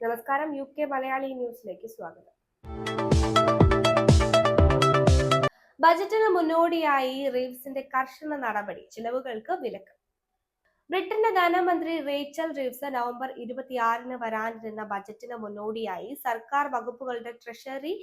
നമസ്കാരം U K Malayali ന്യൂസിലേക്ക് സ്വാഗതം. ബജറ്റിന് മുന്നോടിയായി റീവ്സിന്റെ കർശന നടപടി ചിലവുകൾക്ക് വിലക്ക്. ബ്രിട്ടന്റെ ധനമന്ത്രി റേച്ചൽ റീവ്സ് നവംബർ ഇരുപത്തിയാറിന് വരാനിരുന്ന ബജറ്റിന് മുന്നോടിയായി സർക്കാർ വകുപ്പുകളുടെ ട്രഷറി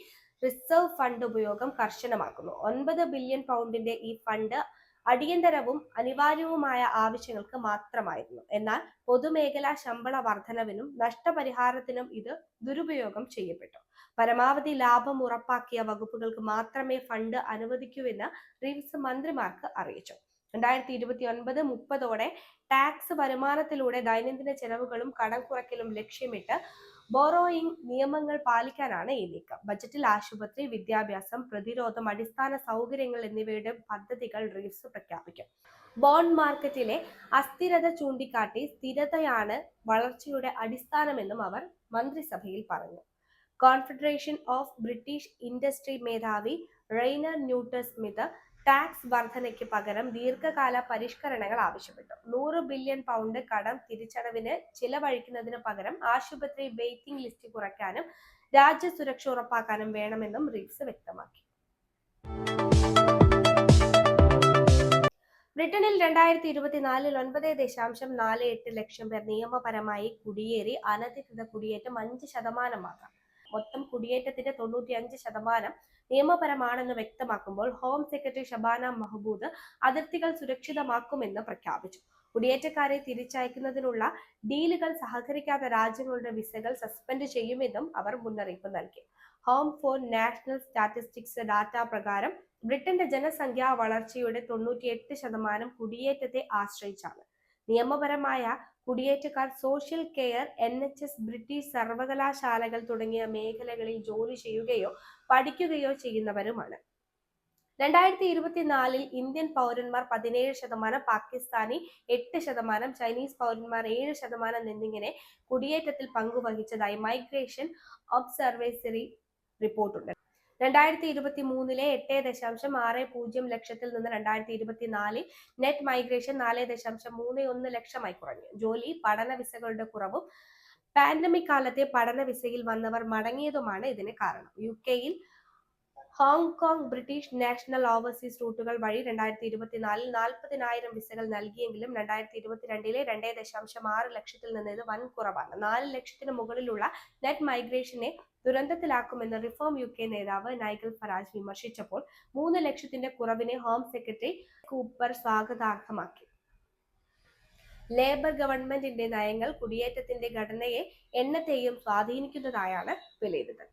റിസർവ് ഫണ്ട് ഉപയോഗം കർശനമാക്കുന്നു. ഒൻപത് ബില്യൺ പൗണ്ടിന്റെ ഈ ഫണ്ട് അടിയന്തരവും അനിവാര്യവുമായ ആവശ്യങ്ങൾക്ക് മാത്രമായിരുന്നു. എന്നാൽ പൊതുമേഖലാ ശമ്പള വർധനവിനും നഷ്ടപരിഹാരത്തിനും ഇത് ദുരുപയോഗം ചെയ്യപ്പെട്ടു. പരമാവധി ലാഭം ഉറപ്പാക്കിയ വകുപ്പുകൾക്ക് മാത്രമേ ഫണ്ട് അനുവദിക്കൂവെന്ന് റിംസ് മന്ത്രിമാർക്ക് അറിയിച്ചു. രണ്ടായിരത്തി ഇരുപത്തി ഒൻപത് മുപ്പതോടെ ടാക്സ് വരുമാനത്തിലൂടെ ദൈനംദിന ചെലവുകളും കടം കുറയ്ക്കലും ലക്ഷ്യമിട്ട് ബോറോയിങ് നിയമങ്ങൾ പാലിക്കാനാണ് ഈ നീക്കം. ബജറ്റിൽ ആശുപത്രി വിദ്യാഭ്യാസം പ്രതിരോധം അടിസ്ഥാന സൗകര്യങ്ങൾ എന്നിവയുടെ പദ്ധതികൾ റീസ് പ്രഖ്യാപിക്കും. ബോണ്ട് മാർക്കറ്റിലെ അസ്ഥിരത ചൂണ്ടിക്കാട്ടി സ്ഥിരതയാണ് വളർച്ചയുടെ അടിസ്ഥാനമെന്നും അവർ മന്ത്രിസഭയിൽ പറഞ്ഞു. കോൺഫെഡറേഷൻ ഓഫ് ബ്രിട്ടീഷ് ഇൻഡസ്ട്രി മേധാവി റെയ്നർ ന്യൂട്ടർ സ്മിത്ത് ടാക്സ് വർധനയ്ക്ക് പകരം ദീർഘകാല പരിഷ്കരണങ്ങൾ ആവശ്യപ്പെട്ടു. നൂറ് ബില്യൺ പൗണ്ട് കടം തിരിച്ചടവിന് ചിലവഴിക്കുന്നതിന് പകരം ആശുപത്രി വെയിറ്റിംഗ് ലിസ്റ്റ് കുറയ്ക്കാനും രാജ്യ സുരക്ഷ ഉറപ്പാക്കാനും വേണമെന്നും റിക്സ് വ്യക്തമാക്കി. ബ്രിട്ടനിൽ രണ്ടായിരത്തി ഇരുപത്തിനാലിൽ ഒൻപത് ദശാംശം നാല് എട്ട് ലക്ഷം പേർ നിയമപരമായി കുടിയേറി അനധികൃത കുടിയേറ്റം അഞ്ച് ശതമാനമാകാം. മൊത്തം കുടിയേറ്റത്തിന്റെ തൊണ്ണൂറ്റിയഞ്ച് ശതമാനം നിയമപരമാണെന്ന് വ്യക്തമാക്കുമ്പോൾ ഹോം സെക്രട്ടറി ഷബാന മഹബൂദ് അതിർത്തികൾ സുരക്ഷിതമാക്കുമെന്ന് പ്രഖ്യാപിച്ചു. കുടിയേറ്റക്കാരെ തിരിച്ചയക്കുന്നതിനുള്ള ഡീലുകൾ സഹകരിക്കാത്ത രാജ്യങ്ങളുടെ വിസകൾ സസ്പെൻഡ് ചെയ്യുമെന്നും അവർ മുന്നറിയിപ്പ് നൽകി. Home for national statistics data പ്രകാരം ബ്രിട്ടന്റെ ജനസംഖ്യാ വളർച്ചയുടെ തൊണ്ണൂറ്റിയെട്ട് ശതമാനം കുടിയേറ്റത്തെ ആശ്രയിച്ചാണ്. നിയമപരമായ കുടിയേറ്റക്കാർ social care N H S British സർവകലാശാലകൾ തുടങ്ങിയ മേഖലകളിൽ ജോലി ചെയ്യുകയോ പഠിക്കുകയോ ചെയ്യുന്നവരുമാണ്. രണ്ടായിരത്തി ഇരുപത്തിനാലിൽ ഇന്ത്യൻ പൗരന്മാർ പതിനേഴ് ശതമാനം പാകിസ്ഥാനി എട്ട് ശതമാനം ചൈനീസ് പൗരന്മാർ ഏഴ് ശതമാനം എന്നിങ്ങനെ കുടിയേറ്റത്തിൽ പങ്കുവഹിച്ചതായി മൈഗ്രേഷൻ ഒബ്സർവേസറി റിപ്പോർട്ടുണ്ട്. രണ്ടായിരത്തി ഇരുപത്തി മൂന്നിലെ എട്ട് ദശാംശം ആറ് പൂജ്യം ലക്ഷത്തിൽ നിന്ന് രണ്ടായിരത്തി ഇരുപത്തിനാലിൽ നെറ്റ് മൈഗ്രേഷൻ നാല് ദശാംശം മൂന്ന് ഒന്ന് ലക്ഷമായി കുറഞ്ഞു. ജോലി പഠന വിസകളുടെ കുറവും പാൻഡമിക് കാലത്തെ പഠന വിസയിൽ വന്നവർ മടങ്ങിയതുമാണ് ഇതിന് കാരണം. യു കെയിൽ ഹോങ്കോങ് ബ്രിട്ടീഷ് നാഷണൽ ഓവർസീസ് റൂട്ടുകൾ വഴി രണ്ടായിരത്തി ഇരുപത്തിനാലിൽ നാൽപ്പതിനായിരം വിസകൾ നൽകിയെങ്കിലും രണ്ടായിരത്തി ഇരുപത്തിരണ്ടിലെ രണ്ടേ ദശാംശം ആറ് ലക്ഷത്തിൽ നിന്ന് ഇത് വൻ കുറവാണ് നാല് ലക്ഷത്തിന് മുകളിലുള്ള നെറ്റ് മൈഗ്രേഷനെ ദുരന്തത്തിലാക്കുമെന്ന് റിഫോം യു കെ നേതാവ് നൈഗൽ ഫറാജ് വിമർശിച്ചപ്പോൾ മൂന്ന് ലക്ഷത്തിന്റെ കുറവിനെ ഹോം സെക്രട്ടറി കൂപ്പർ സ്വാഗതാർഹമാക്കി. ലേബർ ഗവൺമെന്റിന്റെ നയങ്ങൾ കുടിയേറ്റത്തിന്റെ ഘടനയെ എണ്ണത്തെയും സ്വാധീനിക്കുന്നതായാണ് വിലയിരുത്തൽ.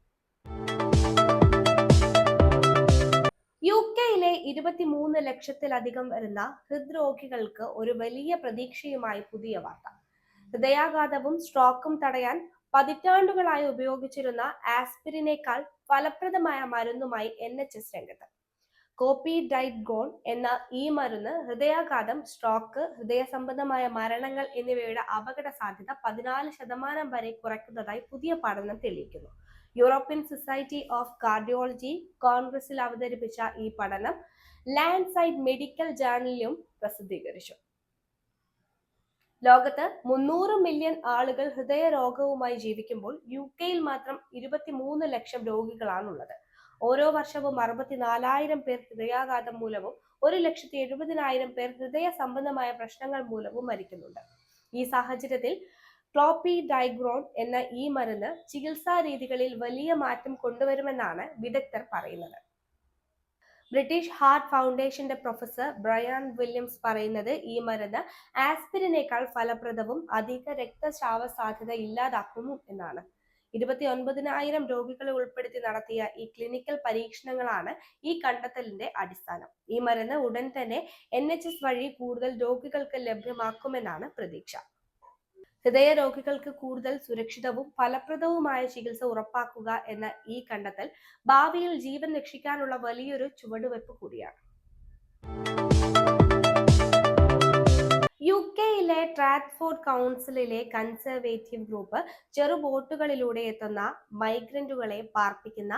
ഇരുപത്തിമൂന്ന് ലക്ഷത്തിലധികം വരുന്ന ഹൃദ്രോഗികൾക്ക് ഒരു വലിയ പ്രതീക്ഷയുമായി പുതിയ വാർത്ത. ഹൃദയാഘാതവും സ്ട്രോക്കും തടയാൻ പതിറ്റാണ്ടുകളായി ഉപയോഗിച്ചിരുന്ന ആസ്പിരിനേക്കാൾ ഫലപ്രദമായ മരുന്നുമായി എൻ എച്ച് എസ് രംഗത്ത്. കോപ്പി ഡൈറ്റ് ഗോൺ എന്ന ഈ മരുന്ന് ഹൃദയാഘാതം സ്ട്രോക്ക് ഹൃദയ സംബന്ധമായ മരണങ്ങൾ എന്നിവയുടെ അപകട സാധ്യത പതിനാല് ശതമാനം വരെ കുറയ്ക്കുന്നതായി പുതിയ പഠനം തെളിയിക്കുന്നു. യൂറോപ്യൻ സൊസൈറ്റി ഓഫ് കാർഡിയോളജി കോൺഗ്രസിൽ അവതരിപ്പിച്ച ഈ പഠനം ലാൻഡ് സൈഡ് മെഡിക്കൽ ജേർണലിലും പ്രസിദ്ധീകരിച്ചു. ലോകത്ത് മുന്നൂറ് മില്യൺ ആളുകൾ ഹൃദയരോഗവുമായി ജീവിക്കുമ്പോൾ യു കെയിൽ മാത്രം ഇരുപത്തിമൂന്ന് ലക്ഷം രോഗികളാണുള്ളത്. ഓരോ വർഷവും അറുപത്തിനാലായിരം പേർ ഹൃദയാഘാതം മൂലവും ഒരു ലക്ഷത്തി എഴുപതിനായിരം പേർ ഹൃദയ സംബന്ധമായ പ്രശ്നങ്ങൾ മൂലവും മരിക്കുന്നുണ്ട്. ഈ സാഹചര്യത്തിൽ ക്ലോപ്പി ഡൈഗ്രോൺ എന്ന ഈ മരുന്ന് ചികിത്സാ രീതികളിൽ വലിയ മാറ്റം കൊണ്ടുവരുമെന്നാണ് വിദഗ്ധർ പറയുന്നത്. ബ്രിട്ടീഷ് ഹാർട്ട് ഫൗണ്ടേഷന്റെ പ്രൊഫസർ ബ്രയാൻ വില്യംസ് പറയുന്നത് ഈ മരുന്ന് ആസ്പിരിനേക്കാൾ ഫലപ്രദവും അധിക രക്തസ്രാവ സാധ്യത ഇല്ലാതാക്കുന്നു എന്നാണ്. ഇരുപത്തി ഒൻപതിനായിരം രോഗികളെ ഉൾപ്പെടുത്തി നടത്തിയ ഈ ക്ലിനിക്കൽ പരീക്ഷണങ്ങളാണ് ഈ കണ്ടെത്തലിന്റെ അടിസ്ഥാനം. ഈ മരുന്ന് ഉടൻ തന്നെ എൻ വഴി കൂടുതൽ രോഗികൾക്ക് ലഭ്യമാക്കുമെന്നാണ് പ്രതീക്ഷ. ഹൃദയ രോഗികൾക്ക് കൂടുതൽ സുരക്ഷിതവും ഫലപ്രദവുമായ ചികിത്സ ഉറപ്പാക്കുക എന്ന ഈ കണ്ടെത്തൽ ഭാവിയിൽ ജീവൻ രക്ഷിക്കാനുള്ള വലിയൊരു ചുവടുവെപ്പ് കൂടിയാണ്. യു കെയിലെ ട്രാൻസ്പോർട്ട് കൗൺസിലിലെ കൺസർവേറ്റീവ് ഗ്രൂപ്പ് ചെറു ബോട്ടുകളിലൂടെ എത്തുന്ന മൈഗ്രന്റുകളെ പാർപ്പിക്കുന്ന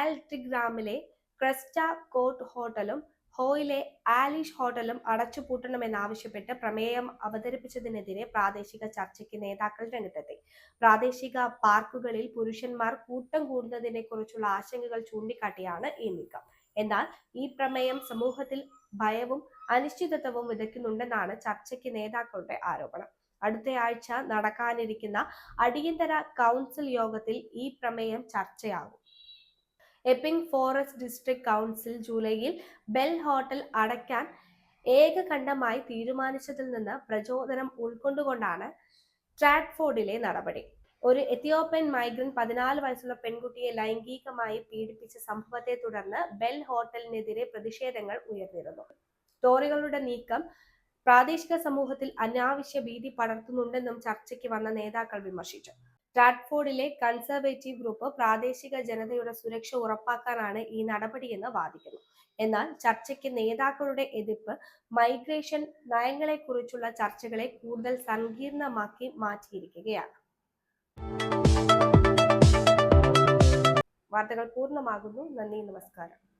ആൽട്രിഗ്രാമിലെ ക്രസ്റ്റ കോർട്ട് ഹോട്ടലും ഹോയിലെ ആലിഷ് ഹോട്ടലും അടച്ചുപൂട്ടണമെന്നാവശ്യപ്പെട്ട് പ്രമേയം അവതരിപ്പിച്ചതിനെതിരെ പ്രാദേശിക ചർച്ചയ്ക്ക് നേതാക്കൾ രംഗത്തെത്തി. പ്രാദേശിക പാർക്കുകളിൽ പുരുഷന്മാർ കൂട്ടം കൂടുന്നതിനെ കുറിച്ചുള്ള ആശങ്കകൾ ചൂണ്ടിക്കാട്ടിയാണ് ഈ നീക്കം. എന്നാൽ ഈ പ്രമേയം സമൂഹത്തിൽ ഭയവും അനിശ്ചിതത്വവും വിതയ്ക്കുന്നുണ്ടെന്നാണ് ചർച്ചയ്ക്ക് നേതാക്കളുടെ ആരോപണം. അടുത്തയാഴ്ച നടക്കാനിരിക്കുന്ന അടിയന്തര കൗൺസിൽ യോഗത്തിൽ ഈ പ്രമേയം ചർച്ചയാകും. എപ്പിംഗ് ഫോറസ്റ്റ് ഡിസ്ട്രിക്ട് കൗൺസിൽ ജൂലൈയിൽ ബെൽ ഹോട്ടൽ അടയ്ക്കാൻ ഏകകണ്ഠമായി തീരുമാനിച്ചതിൽ നിന്ന് പ്രചോദനം ഉൾക്കൊണ്ടുകൊണ്ടാണ് സ്ട്രാറ്റ്ഫോർഡിലെ നടപടി. ഒരു എത്തിയോപ്യൻ മൈഗ്രന്റ് പതിനാല് വയസ്സുള്ള പെൺകുട്ടിയെ ലൈംഗികമായി പീഡിപ്പിച്ച സംഭവത്തെ തുടർന്ന് ബെൽ ഹോട്ടലിനെതിരെ പ്രതിഷേധങ്ങൾ ഉയർന്നിരുന്നു. ടോറികളുടെ നീക്കം പ്രാദേശിക സമൂഹത്തിൽ അനാവശ്യ ഭീതി പടർത്തുന്നുണ്ടെന്നും ചർച്ചയ്ക്ക് വന്ന നേതാക്കൾ വിമർശിച്ചു. സ്ട്രാറ്റ്ഫോർഡിലെ കൺസർവേറ്റീവ് ഗ്രൂപ്പ് പ്രാദേശിക ജനതയുടെ സുരക്ഷ ഉറപ്പാക്കാനാണ് ഈ നടപടിയെന്ന് വാദിക്കുന്നു. എന്നാൽ ചർച്ചയ്ക്ക് നേതാക്കളുടെ എതിർപ്പ് മൈഗ്രേഷൻ നയങ്ങളെക്കുറിച്ചുള്ള ചർച്ചകളെ കൂടുതൽ സങ്കീർണമാക്കി മാറ്റിയിരിക്കുകയാണ്. വാർത്തകൾ പൂർണമാകുന്നു. നന്ദി നമസ്കാരം.